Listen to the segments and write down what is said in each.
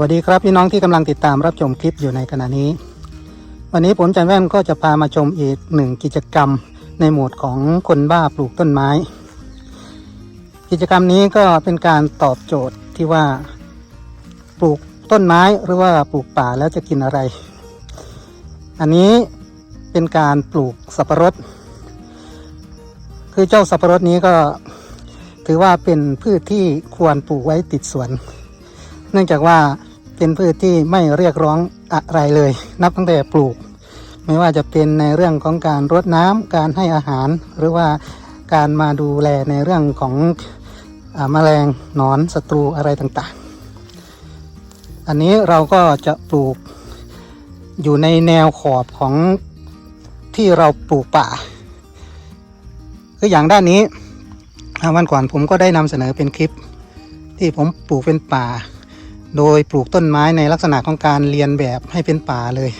วัสดีครับพี่น้องที่กำลังติดตามรับชมคลิปอยู่ในขณะนี้ วันนี้ผมจันแว่นก็จะพามาชมอีกหนึ่งกิจกรรมในหมวดของคนบ้าปลูกต้นไม้ กิจกรรมนี้ก็เป็นการตอบโจทย์ที่ว่าปลูกต้นไม้หรือว่าปลูกป่าแล้วจะกินอะไร อันนี้เป็นการปลูกสับปะรด คือเจ้าสับปะรดนี้ก็ถือว่าเป็นพืชที่ควรปลูกไว้ติดสวน เนื่องจากว่าเป็นพืชที่ไม่เรียกร้องอะไรเลย นับตั้งแต่ปลูก ไม่ว่าจะเป็นในเรื่องของการรดน้ำการให้อาหาร หรือว่าการมาดูแลในเรื่องของอแมลงหนอนศัตรูอะไรต่างๆ อันนี้เราก็จะปลูกอยู่ในแนวขอบของที่เราปลูกป่าคืออย่างด้านนี้อ่าวันก่อนผมก็ได้นำเสนอเป็นคลิป ที่ผมปลูกเป็นป่า โดยปลูกต้นไม้ในลักษณะของการเรียนแบบให้เป็นป่าเลย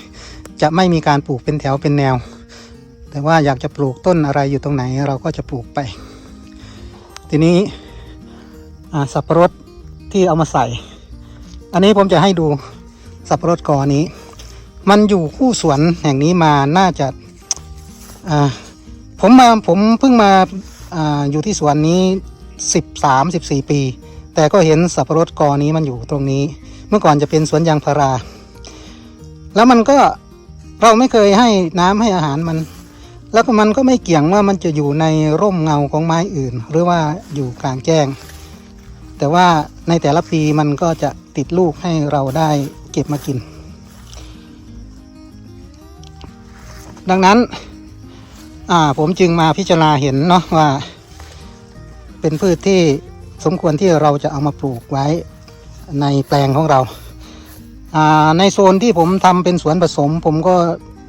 จะไม่มีการปลูกเป็นแถวเป็นแนว แต่ว่าอยากจะปลูกต้นอะไรอยู่ตรงไหนเราก็จะปลูกไป ทีนี้สับปะรดที่เอามาใส่ อันนี้ผมจะให้ดูสับปะรดกอนี้ มันอยู่คู่สวนแห่งนี้มาน่าจะผมมาผมเพิ่งมาอาอยู่ที่สวนนี้สิบสามสิบสี่ปี แต่ก็เห็นสับปะรดกอนี้มันอยู่ตรงนี้ เมื่อก่อนจะเป็นสวนยางพารา แล้วมันก็เราไม่เคยให้น้ำให้อาหารมัน แล้วก็มันก็ไม่เกี่ยงว่ามันจะอยู่ในร่มเงาของไม้อื่น หรือว่าอยู่กลางแจ้ง แต่ว่าในแต่ละปีมันก็จะติดลูกให้เราได้เก็บมากิน ดังนั้นผมจึงมาพิจารณาเห็นเนาะว่า เป็นพืชที่ สมควรที่เราจะเอามาปลูกไว้ในแปลงของเราาในโซนที่ผมทำเป็นสวนผสม ผมก็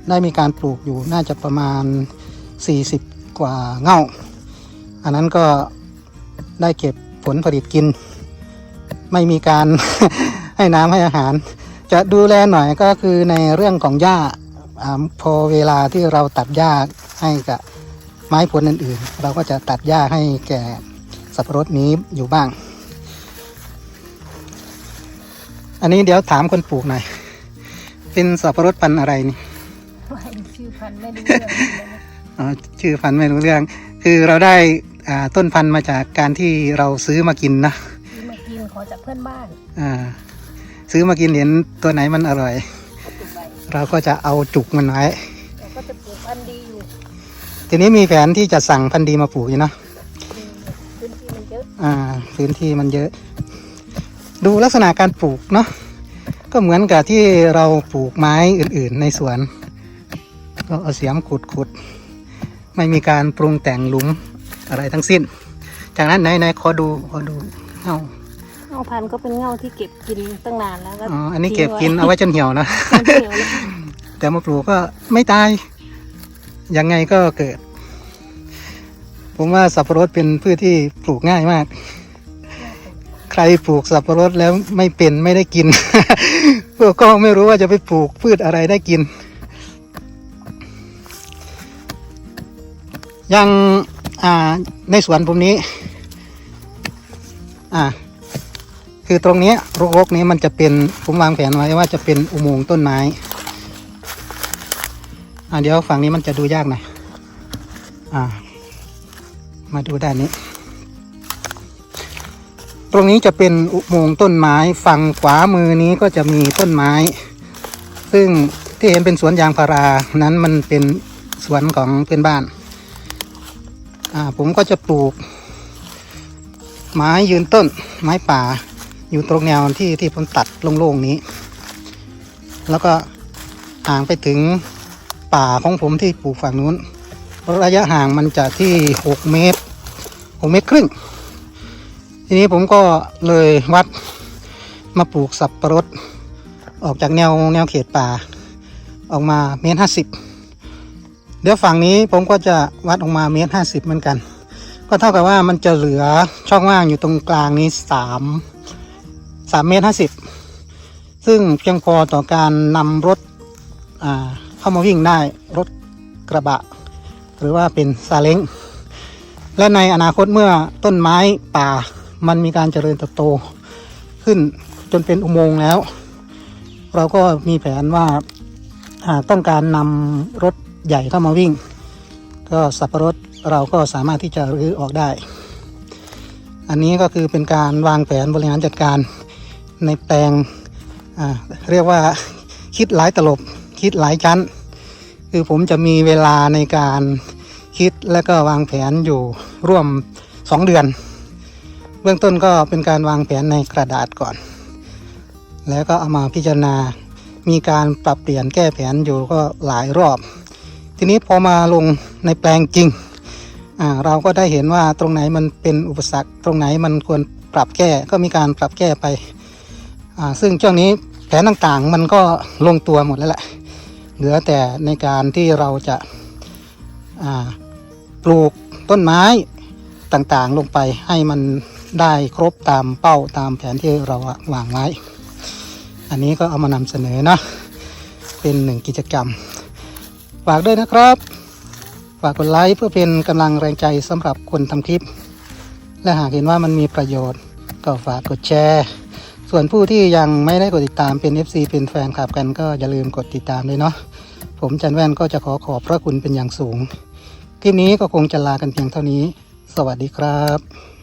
ได้มีการปลูกอยู่น่าจะประมาณ 40 กว่าเง่า อันนั้นก็ได้เก็บผลผลิตกิน ไม่มีการให้น้ำให้อาหาร จะดูแลหน่อยก็คือในเรื่องของหญ้าอาพอเวลาที่เราตัดหญ้าให้กับไม้ผลอื่นๆ เราก็จะตัดหญ้าให้แก่ สับปะรดนี้อยู่บ้าง อันนี้เดี๋ยวถามคนปลูกหน่อย เป็นสับปะรดพันธุ์อะไรนี่ไม่ชื่อพันธุ์ไม่รู้เรื่องเลยนะอ๋อชื่อพันธุ์ไม่รู้เรื่อง คือเราได้อ่าต้นพันธุ์มาจากการที่เราซื้อมากินนะที่มากินขอจากเพื่อนบ้านอ่าซื้อมากินเห็นตัวไหนมันอร่อยก็ปลูกใบเราก็จะเอาจุกมันไว้แต่ก็จะปลูกพันธุ์ดีอยู่ทีนี้มีแผนที่จะสั่งพันธุ์ดีมาปลูกอยู่เนอะ อะอ่าพื้นที่มันเยอะ ดูลักษณะการปลูกเนาะก็เหมือนกับที่เราปลูกไม้อื่นๆในสวน ก็เอาเสียมขุดขุดๆไม่มีการปรุงแต่งหลุมอะไรทั้งสิ้น จากนั้นไหนไหนขอดูขอดูเอาเงาพันธุ์ก็เป็นเงาที่เก็บกินตั้งนานแล้วก็อ๋ออันนี้เก็บกินเอาไว้จนเหี่ยวนะทิ้งไว้เหี่ยวแล้วแต่มาปลูกก็ไม่ตายยังไงก็เกิด ผมว่าสับปะรดเป็นพืชที่ปลูกง่ายมาก ใครปลูกสับปะรดแล้วไม่เป็นไม่ได้กินก็ไม่รู้ว่าจะไปปลูกพืชอะไรได้กิน ยังอ่าในสวนผมนี้ อ่า คือตรงเนี้ยรกๆนี้มันจะเป็นผมวางแผนไว้ว่าจะเป็นอุโมงค์ต้นไม้อ่าเดี๋ยวฝั่งนี้มันจะดูยากหน่อยอ่า มาดูด้านนี้ ตรงนี้จะเป็นอุโมงค์ต้นไม้ฝั่งขวามือนี้ก็จะมีต้นไม้ ซึ่งที่เห็นเป็นสวนยางพารานั้นมันเป็นสวนของเพื่อนบ้าน อ่าผมก็จะปลูก ไม้ยืนต้น ไม้ป่า อยู่ตรงแนวที่ที่ผมตัดโล่งๆนี้ แล้วก็ห่างไปถึงป่าของผมที่ปลูกฝั่งนู้น ระยะห่างมันจะที่ 6 เมตร 6เมตรครึ่ง ทีนี้ผมก็เลยวัดมาปลูกสับประรด ออกจากแนวแนวเขตป่า ออกมาเมตรห้าสิบเดี๋ยวฝั่งนี้ผมก็จะวัดออกมาเมตรห้าสิบเหมือนกัน ก็เท่ากับว่ามันจะเหลือช่องว่างอยู่ตรงกลางนี้สามสามเมตรห้าสิบซึ่งเพียงพอต่อการนำรถเข้ามาวิ่งได้รถกระบะ หรือว่าเป็นซาเล้ง และในอนาคตเมื่อต้นไม้ป่ามันมีการเจริญเติบโตขึ้นจนเป็นอุโมงค์แล้ว เราก็มีแผนว่าหากต้องการนำรถใหญ่เข้ามาวิ่ง ก็สับปะรดเราก็สามารถที่จะรื้อออกได้ อันนี้ก็คือเป็นการวางแผนบริหารจัดการในแปลงเรียกว่าคิดหลายตลบคิดหลายชั้น คือผมจะมีเวลาในการ คิดและก็วางแผนอยู่ร่วม 2 เดือน เบื้องต้นก็เป็นการวางแผนในกระดาษก่อน แล้วก็เอามาพิจารณา มีการปรับเปลี่ยนแก้แผนอยู่ก็หลายรอบ ทีนี้พอมาลงในแปลงจริง เราก็ได้เห็นว่าตรงไหนมันเป็นอุปสรรค ตรงไหนมันควรปรับแก้ก็มีการปรับแก้ไปซึ่งช่วงนี้แผนต่างๆมันก็ลงตัวหมดแล้วแหละ เหลือแต่ในการที่เราจะ อ่า ปลูกต้นไม้ต่างๆลงไปให้มันได้ครบตามเป้าตามแผนที่เราวางไว้ อันนี้ก็เอามานำเสนอนะ เป็นหนึ่งกิจกรรม ฝากด้วยนะครับ ฝากกดไลค์เพื่อเป็นกำลังแรงใจสำหรับคนทำคลิป และหากเห็นว่ามันมีประโยชน์ ก็ฝากกดแชร์ ส่วนผู้ที่ยังไม่ได้กดติดตามเป็น FC เป็นแฟนคลับกันก็อย่าลืมกดติดตามด้วยเนาะ ผมจันแว่นก็จะขอขอบพระคุณเป็นอย่างสูง คลิปนี้ก็คงจะลากันเพียงเท่านี้ สวัสดีครับ